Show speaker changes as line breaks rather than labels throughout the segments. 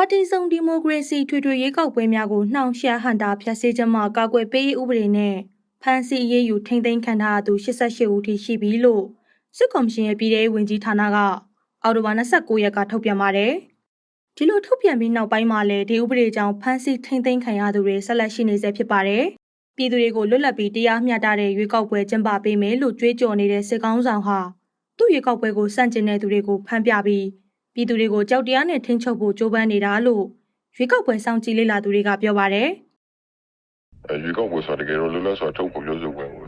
ပါတီစုံဒီမိုကရေစီထွေထွေရွေးကောက်ပွဲများကိုနှောင့်ယှက်ဟန်တာဖျက်ဆီးခြင်းမှကာကွယ်ပေးရေးဥပဒေနဲ့ဖမ်းဆီးအရေးယူထိန်းသိမ်းခံထားရသူ88ဦးထိရှိပြီလို့စစ်ကော်မရှင်ရဲ့ပြည်ထောင်ဝင်ကြီးဌာနကအောက်တိုဘာ29ရက်ကထုတ်ပြန်ပါတယ်။ဒီလိုထုတ်ပြန်ပြီးနောက်ပိုင်းမှာလည်းဒီဥပဒေကြောင့်ဖမ်းဆီးထိန်းသိမ်းခံရသူတွေဆက်လက်ရှိနေဆဲဖြစ်ပါတယ်။ပြည်သူတွေကိုလွတ်လပ်ပြီးတရားမျှတတဲ့ရွေးကောက်ပွဲကျင်းပပေးမယ်လို့ကြွေးကြော်နေတဲ့စစ်ကောင်းဆောင်ဟာသူ့ရွေးကောက်ပွဲကိုစန့်ကျင်တဲ့သူတွေကိုဖမ်းပြပြီး ပြည်သူတွေကိုကြောက်တရားနဲ့ထိန်းချုပ်ဖို့ကြိုးပမ်းနေတာလို့ရွေးကောက်ပွဲစောင့်ကြည့်လေ့လာသူတွေကပြောပါတယ်။
အဲရွေးကောက်ပွဲဆိုတာတကယ်တော့လွတ်လပ်စွာထုတ်ဖော်ပြောဆိုခွင့်ကို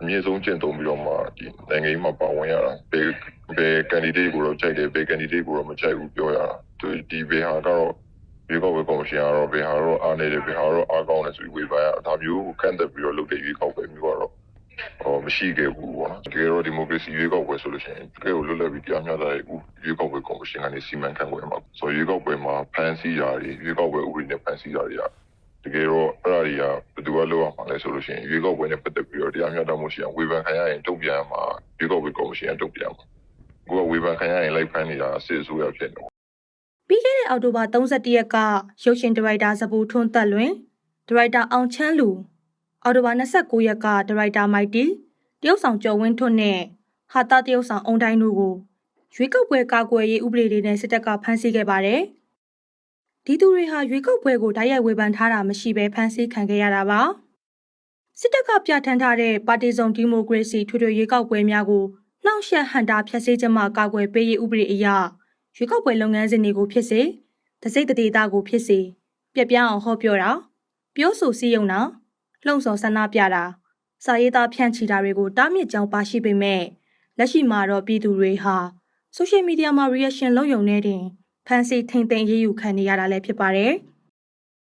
အမြင့်ဆုံးကျင့်သုံးပြီးတော့မှဒီနိုင်ငံရေးမှာပါဝင်ရတာဘယ်ဘယ် candidate ကိုတော့ကြိုက်တယ်ဘယ် candidate ကိုတော့မကြိုက်ဘူးပြောရတာဒီဒီဘယ်ဟာကတော့ရွေးကောက်ပွဲကော်မရှင်ကတော့ဘယ်ဟာတော့အားနေတယ်ဘယ်ဟာတော့အားကောင်းတယ်ဆိုပြီးဝေဖန်ရအဒါမျိုးကိုကန့်သက်ပြီးတော့လုပ်တဲ့ရွေးကောက်ပွဲမျိုးကတော့ဟောမရှိခဲ့ဘူး ပေါ့နော်တကယ်တော့ဒီမိုကရေစီရွေးကောက်ပွဲဆိုလို့ရှိရင်တကယ်ကိုလွတ်လပ်ပြီးတရားမျှတတဲ့ရွေးကောက်ပွဲကော်မရှင်ကနေစီမံခန့်ခွဲမှာဆိုရွေးကောက်ပွဲမှာဖန်ဆီးရာတွေရွေးကောက်ပွဲဥပဒေနဲ့ဖန်ဆီးရာတွေကတကယ်တော့အဲ့ဒါတွေကဘယ်သူကလောက်အောင်လဲဆိုလို့ရှိရင်ရွေးကောက်ပွဲနဲ့ပတ်သက်ပြီးတော့တရားမျှတမှုရှိအောင်ဝေဖန်ခံရရင်တုံ့ပြန်မှာရွေးကောက်ပွဲကော်မရှင်ကတုံ့ပြန်မှာကိုကဝေဖန်ခံရရင်လိုက်ဖမ်းနေတာအစစ်အစိုးရဖြစ်နေတယ်
ပြီးခဲ့တဲ့အောက်တိုဘာ31ရက်ကရုပ်ရှင်ဒါရိုက်တာစပူထွန်းသက်လွင်ဒါရိုက်တာအောင်ချမ်းလူအောက်တိုဘာ29ရက်ကဒါရိုက်တာမိုက်တီ တရုတ်ဆောင်ကျော်ဝင်းထွန်းနဲ့ဟာတာတရုတ်ဆောင်အုံတိုင်းတို့ကိုရွေးကောက်ပွဲကာကွယ်ရေးဥပဒေတွေနဲ့စစ်တပ်ကဖမ်းဆီးခဲ့ပါတယ်။ဒီသူတွေဟာရွေးကောက်ပွဲကိုတိုက်ရိုက်ဝေဖန်ထားတာမရှိဘဲဖမ်းဆီးခံခဲ့ရတာပါ။စစ်တပ်ကပြဋ္ဌာန်းထားတဲ့ပါတီစုံဒီမိုကရေစီထွေထွေရွေးကောက်ပွဲများကိုနှောင့်ယှက်ဟန်တာဖျက်ဆီးခြင်းမှကာကွယ်ပေးရေးဥပဒေအရရွေးကောက်ပွဲလုပ်ငန်းစဉ်တွေကိုဖြစ်စေတစိမ့်တဒေတာကိုဖြစ်စေပြက်ပြားအောင်ဟောပြောတာပြောဆိုစည်းရုံတာလှုံ့ဆော်ဆန္ဒပြတာ စာရေးသားဖြန့်ချီတာတွေကိုတားမြစ်ကြောင်းပါရှိပေမဲ့လက်ရှိမှာတော့ပြည်သူတွေဟာဆိုရှယ်မီဒီယာမှာ reaction လုပ်ရုံနဲ့တင်ဖန်ဆီးထိမ့်သိမ်းရေးယူခံနေရတာလည်းဖြစ်ပါတယ်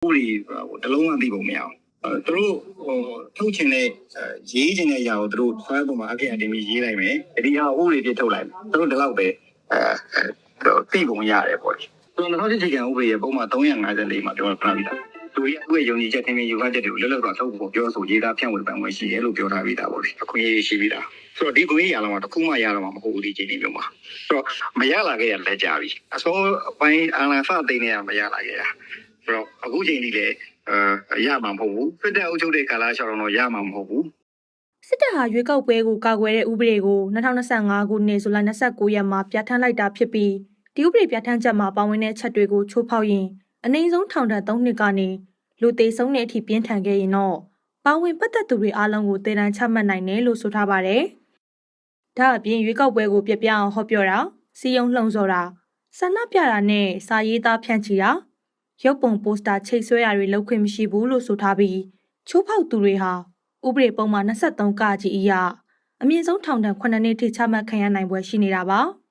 ဥပဒေဆိုတာကိုတလုံးဝသိပုံမရအောင်အဲသူတို့ဟိုထုတ်ချင်တဲ့အဲရေးချင်တဲ့အရာကိုသူတို့ဖမ်းပေါ်မှာအခေအတင်ပြီးရေးလိုက်မယ်ဒီဟာဥပဒေပြထုတ်လိုက်မယ်သူတို့ဒီလောက်ပဲအဲအဲတော့သိပုံရတယ်ပေါ့လေသူတို့2000ချိန်ကဥပဒေရဲ့ပုံမှန်354မှာပြောထားပြီးသား သူရဲ့သူ့ရဲ့ယုံကြည်ချက်ထင်မြင်ယူဆချက်တွေကိုလွတ်လပ်စွာထုတ်ဖို့ပြောဆိုရေးသားဖြန့်ဝေပန်ဝင်ရှိတယ်လို့ပြောထားပြီးသားပေါ့လေအခွင့်အရေးရှိပြီးသားဆိုတော့ဒီခွင့်အရေးရလာမှာတစ်ခုမှရတော့မှာမဟုတ်ဘူးဒီချိန်လေးမျိုးမှာဆိုတော့မရလာခဲ့ရလက်ကြပြီအစောပိုင်းအာဏာစသိနေရမရလာခဲ့ရဆိုတော့အခုချိန်ကြီးလေအဲရမှာမဟုတ်ဘူးစစ်တပ်အုပ်ချုပ်တဲ့ကာလရှောက်တော့ရမှာမဟုတ်ဘူး
စစ်တပ်ဟာရွေးကောက်ပွဲကိုကာကွယ်တဲ့ဥပဒေကို2025ခုနှစ်ဇူလိုင်29ရက်မှာပြဋ္ဌာန်းလိုက်တာဖြစ်ပြီးဒီဥပဒေပြဋ္ဌာန်းချက်မှာပါဝင်တဲ့ချက်တွေကိုချိုးဖောက်ရင် အနည်းဆုံးထောင်ဒဏ်3နှစ်ကနေလူသေးဆုံးတဲ့အထိပြင်းထန်ခဲ့ရင်တော့ပါဝင်ပတ်သက်သူတွေအားလုံးကိုတည်တံ့ချမှတ်နိုင်တယ်လို့ဆိုထားပါတယ်။ဒါအပြင်ရွေးကောက်ပွဲကိုပြပြအောင်ဟောပြောတာစီယုံလှုံ့ဆော်တာဆန္ဒပြတာနဲ့စာရေးသားဖြန့်ချီတာရုပ်ပုံပိုစတာချိတ်ဆွဲတာတွေလုပ်ခွင့်မရှိဘူးလို့ဆိုထားပြီးချိုးဖောက်သူတွေဟာဥပဒေပုံမှန်23ကကြီးအရအမြင့်ဆုံးထောင်ဒဏ်9နှစ်ထိချမှတ်ခံရနိုင်ပွဲရှိနေတာပါ။